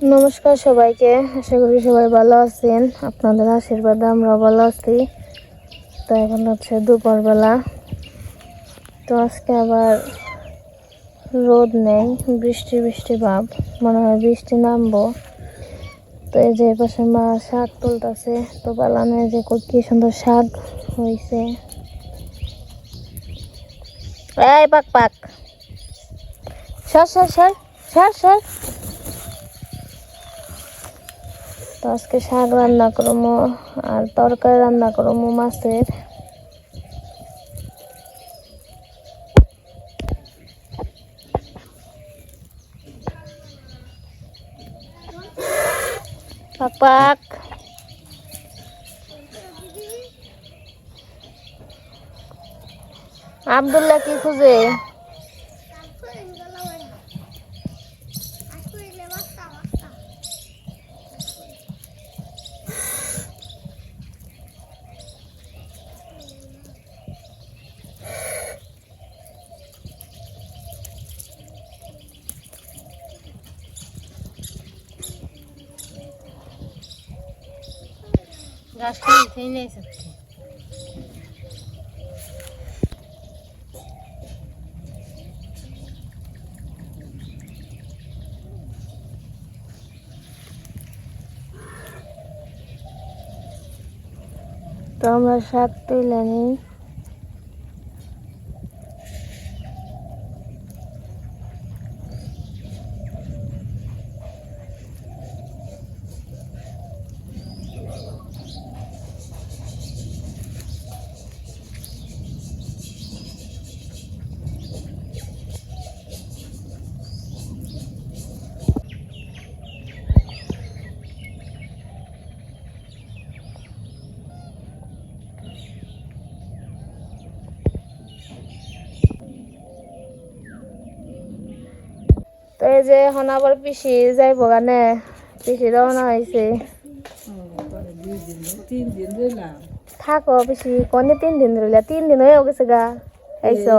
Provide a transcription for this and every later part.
নমস্কার সবাইকে, আশা করি সবাই ভালো আছেন। আপনাদের আশীর্বাদে আমরা ভালো আছি। তো এখন হচ্ছে দুপুরবেলা। তো আজকে আবার রোদ নেই, বৃষ্টি বৃষ্টি ভাব। মনে হয় বৃষ্টি নামবো। তো এই যে পাশে মা শাক তুলতেছে, তো পালানে যে কি সুন্দর শাক হয়েছে এই পাক পাক। সর সর সর সর সর। তো আজকে শাক রান্না করব আর তরকারি রান্না করব মাছের। পাক। আবদুল্লাহ কি খুঁজে? তো আমরা শাক তুলে নিই। যে এখন আবার পিসি যাইব গানে। পিসি রওনা হয়েছে থাকো পিসি, কনে তিন দিন রইলা? তিন দিন হয়ে গেছে গা। এইসো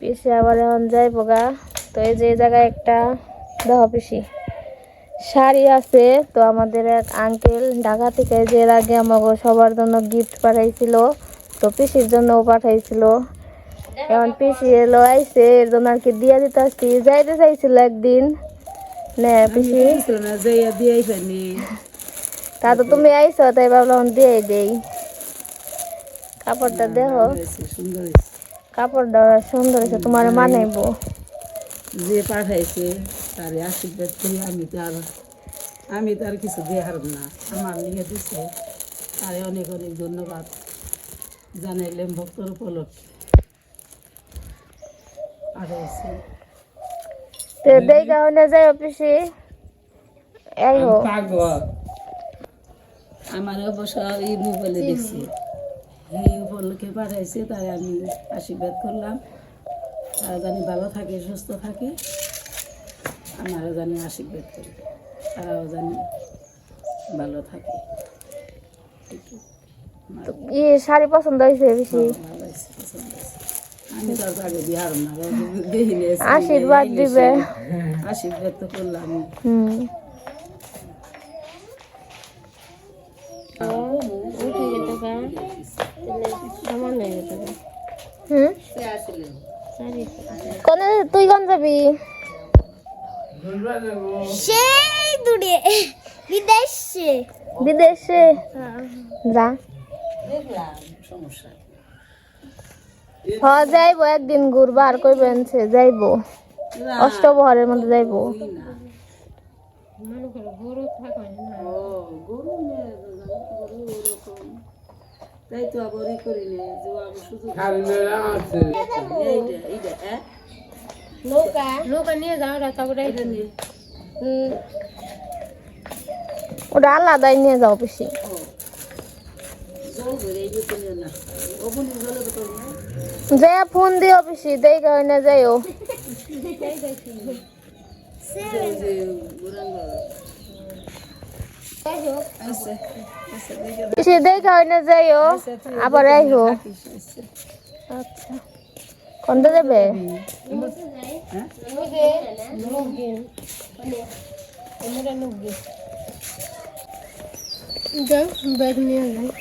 পিসি আবার এখন যাইব গা। তো এই যে জায়গায় একটা দেহ পিসি, শাড়ি আছে। তো আমাদের এক আঙ্কেল ঢাকা থেকে যে এর আগে আমাকে সবার জন্য গিফট পাঠাইছিল। তো পিসির জন্যও পাঠাইছিল। এখন পিসি এলো আইসে এর জন্য আর কি দিয়া দিতে আসছি। যাইতে চাইছিল একদিন। নে পিসি। তা তো তুমি আইসো তাই ভাবলাম দিয়ে দেই। কাপড়টা হয়েছে। কাপড়টা সুন্দর হয়েছে তোমার মানাইবো। যে পাঠাইছে তারে আশীর্বাদ করি আমি তো আর আমি কিছু দেখার না। আমার নিয়ে দিছে। তারে অনেক অনেক ধন্যবাদ। জানাইলাম ভক্তর উপলক্ষে। তো দেই কাহনে যাই অফিসে। এই হো আমার অবশ্য এই মোবাইলে দেখছি। এই উপলক্ষে পাঠাইছে তাই আমি আশীর্বাদ করলাম। তারা জানি ভালো থাকে সুস্থ থাকে। আমারও জানি আশীর্বাদ করে তারাও জানি ভালো থাকে। এটুকু। আমার ই শাড়ি পছন্দ হয়েছে বেশি? ভালো হয়েছে, পছন্দ হয়েছে। আশীর্বাদ দিবে। আশীর্বাদ তো করলাম। তুই কোন যাবি? সেই দূরে বিদেশে। বিদেশে? যা। সমস্যা। হ যাইবো একদিন ঘুরবা আর কইবেন সে যাইবো। অষ্টবহরের মধ্যে যাইবো। ও গরু নিয়ে তাই তো আবার ই করি নে যে আবার শুধু এইটা এইটা হ্যাঁ? নৌকা। নৌকা নিয়ে যাও তারপরে ওটা আলাদাই নিয়ে যাও বেশি যে নিয়ে না ওগুলি জলে বোতল না যে ফোন দিও বেশি দেই কারণে যাইও। এই যে গুরাঙ্গ আছে আছে দেখে বেশি দেই কারণে যাইও আইও আচ্ছা হ্যাঁ নিয়ে যাই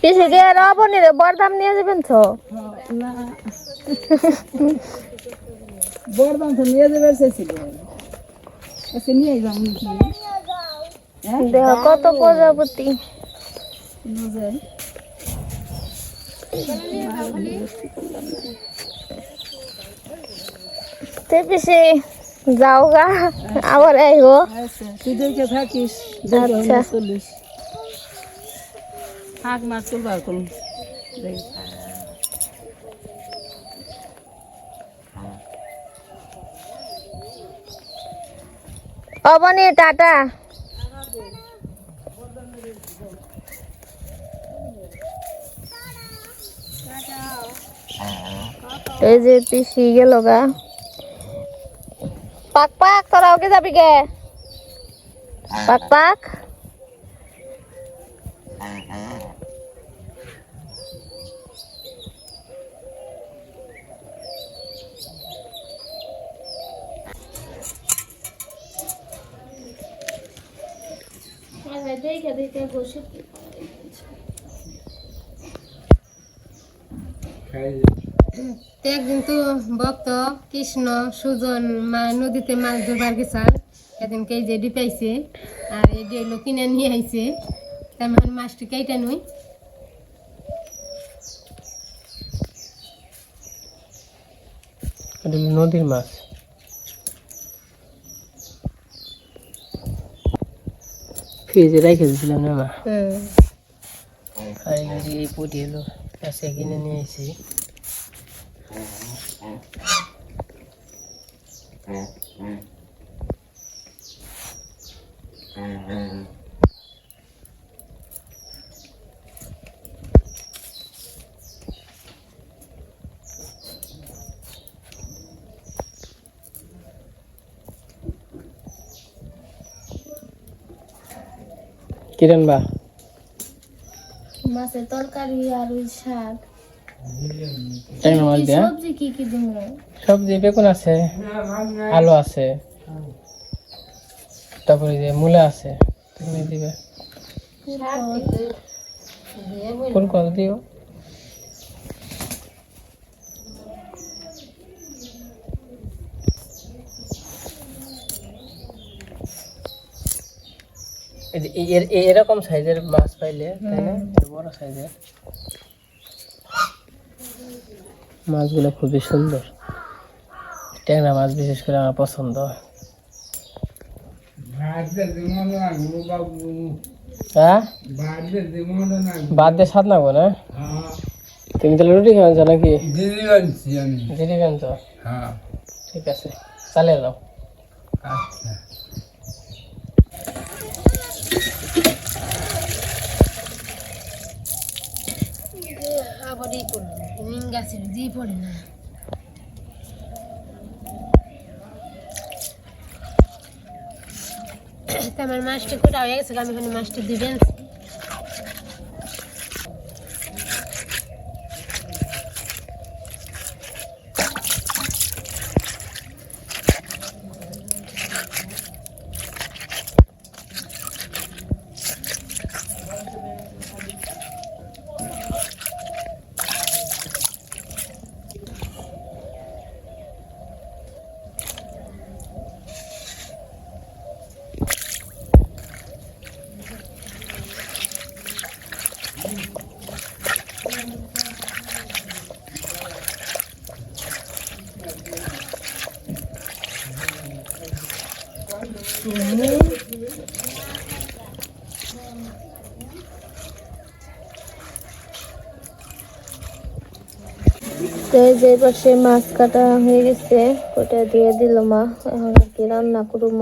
পিছে গিয়ে রবনি রে বরদাম নিয়ে যাবেন তো? বরদাম তো নিয়ে যাবে এসে নিয়ে হ্যাঁ? দেহ কত প্রজাপতি। তে পিছে যাও গা আবার আইবো। তুই দেখে থাকিস আচ্ছা। চল্লিশ। মাছ করুন। অবনি টাটা। এই যে পিসি গেল গা। পাক পাক তোরা ওকে যাবি গে পাক পাক দেখে দেখে বসে তো একদিন তো ভক্ত কৃষ্ণ সুজন মা নদীতে মাছ ধরবার গেছাল এদিনকে এই যে ডি পাইছে আর এই ডেলো কিনে নিয়ে আইছে। তেমন মাছটি কেটে নই। নদীর মাছ। ফ্রিজে রেখে দিয়েছিলাম না মা। আর এই পুটি এলো কাছে কিনে নিয়ে এসেছি কিরণ বা মাছের তরকারি আর ওই শাক মাছ দেয়া? সবজি কি কি দিব সবজি বেগুন আছে আলু আছে তারপরে যে মূলা আছে তুমি দিবে। ফুলকপি দিও। এই এরকম সাইজের মাছ পাইলে তাই না? বড় সাইজের। মাছগুলো খুবই সুন্দর। ট্যাংরা মাছ বিশেষ করে আমার পছন্দ। হ্যাঁ? বাদ দিয়ে স্বাদ নাগো না? তুমি তাহলে রুটি খাওয়াচ্ছ নাকি? দিদি খান তো ঠিক আছে চালিয়ে যাও আবার এই করব নিম গাছের দিয়ে পড়ে না। আমার মাছটা কোটা হয়ে গেছে? আমি মাছটা দিবেন তো যে পাশে মাছ কাটা হয়ে গেছে, ওটা দিয়ে দিল মা। এখন আর কি রান্না করব।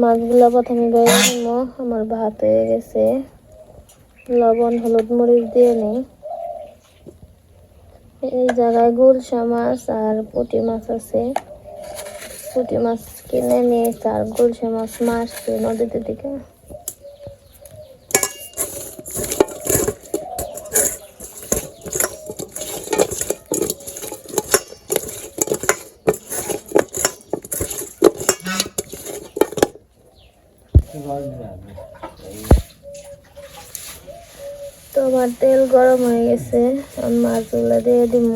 মাছগুলো প্রথমে বেড়ে নিব, আমার ভাত হয়ে গেছে। লবণ, হলুদ মরিচ দিয়ে নেই। এই জায়গায় গুলশা মাছ আর পুঁটি মাছ আছে। পুঁটি মাছ কিনে নিয়ে আর গুলশা মাছ মারছে নদীতে দিকে তো আমার তেল গরম হয়ে গেছে মাছগুলো দিয়ে দিব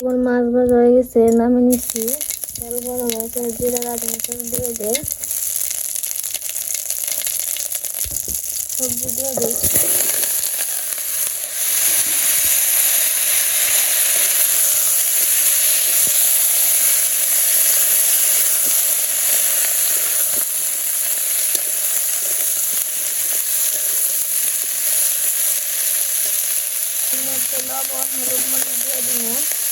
আমার মাছ ভাজা হয়ে গেছে নামে নিচ্ছি। তেল গরম হয়েছে জিরা মশলা দিয়ে দে সবজি দিয়ে দিই। লবণ, হলুদ মরিচ দিয়ে দিব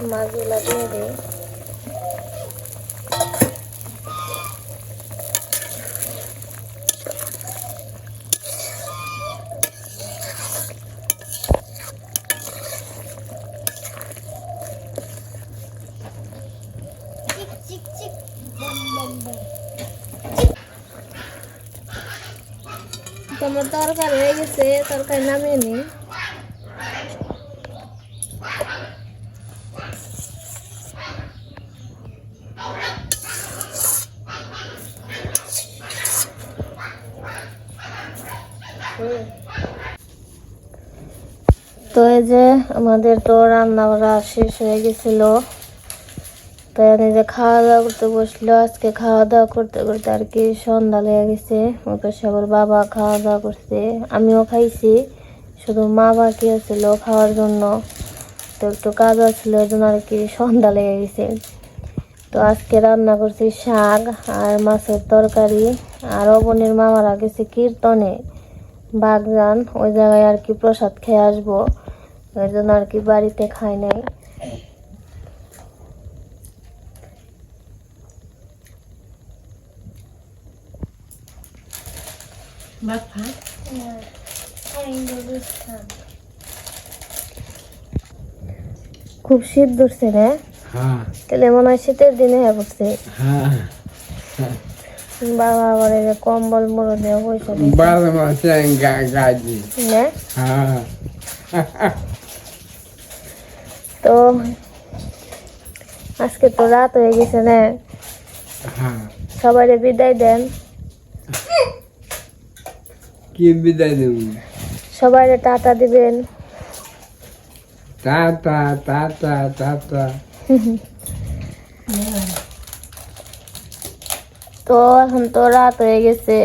গেছে মাছগুলো দিয়ে দিই তোমার তরকারি হয়ে গেছে তরকারি নামিয়ে নিই তো এই যে আমাদের তো রান্না করা শেষ হয়ে গেছিল। তো এই যে খাওয়া দাওয়া করতে বসল, আজকে খাওয়া দাওয়া করতে করতে আর কি সন্ধ্যা লেগে গেছে। ওকে সবার বাবা খাওয়া দাওয়া করছে, আমিও খাইছি। শুধু মা বাকি আছিল খাওয়ার জন্য। তো একটু কাজ আছিল ওই জন্য আর কি সন্ধ্যা লেগে গেছে। তো আজকে রান্না করছি শাক আর মাছের তরকারি। আর অবনের মামারা গেছে কীর্তনে। বাগজান ওই জায়গায় আর কি প্রসাদ খেয়ে আসব। ওই জন্য আর কি বাড়িতে খাই নাই। খুব শীত ধরছে রে। হ্যাঁ। তাহলে মনে হয় শীতের দিনে হয়ে পড়ছে। হ্যাঁ। বাবা এই যে কম্বল মরো দেওয়া পয়সা। বারো মাসে গাজি হ্যাঁ। তো আজকে তো রাত হয়ে গেছে না। হ্যাঁ। সবাই বিদায় দেন। কি বিদায় দেব? সবাই টাটা দিবেন। Tata tata tata. তো এখন তো রাত হয়ে গেছে।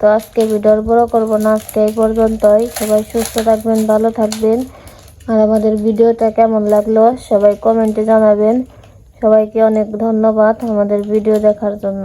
তো আজকে ভিডিওর বড় করব না, আজকে এই পর্যন্তই। সবাই সুস্থ থাকবেন, ভালো থাকবেন। আর আমাদের ভিডিওটা কেমন লাগল সবাই কমেন্টে জানাবেন। সবাইকে অনেক ধন্যবাদ আমাদের ভিডিও দেখার জন্য।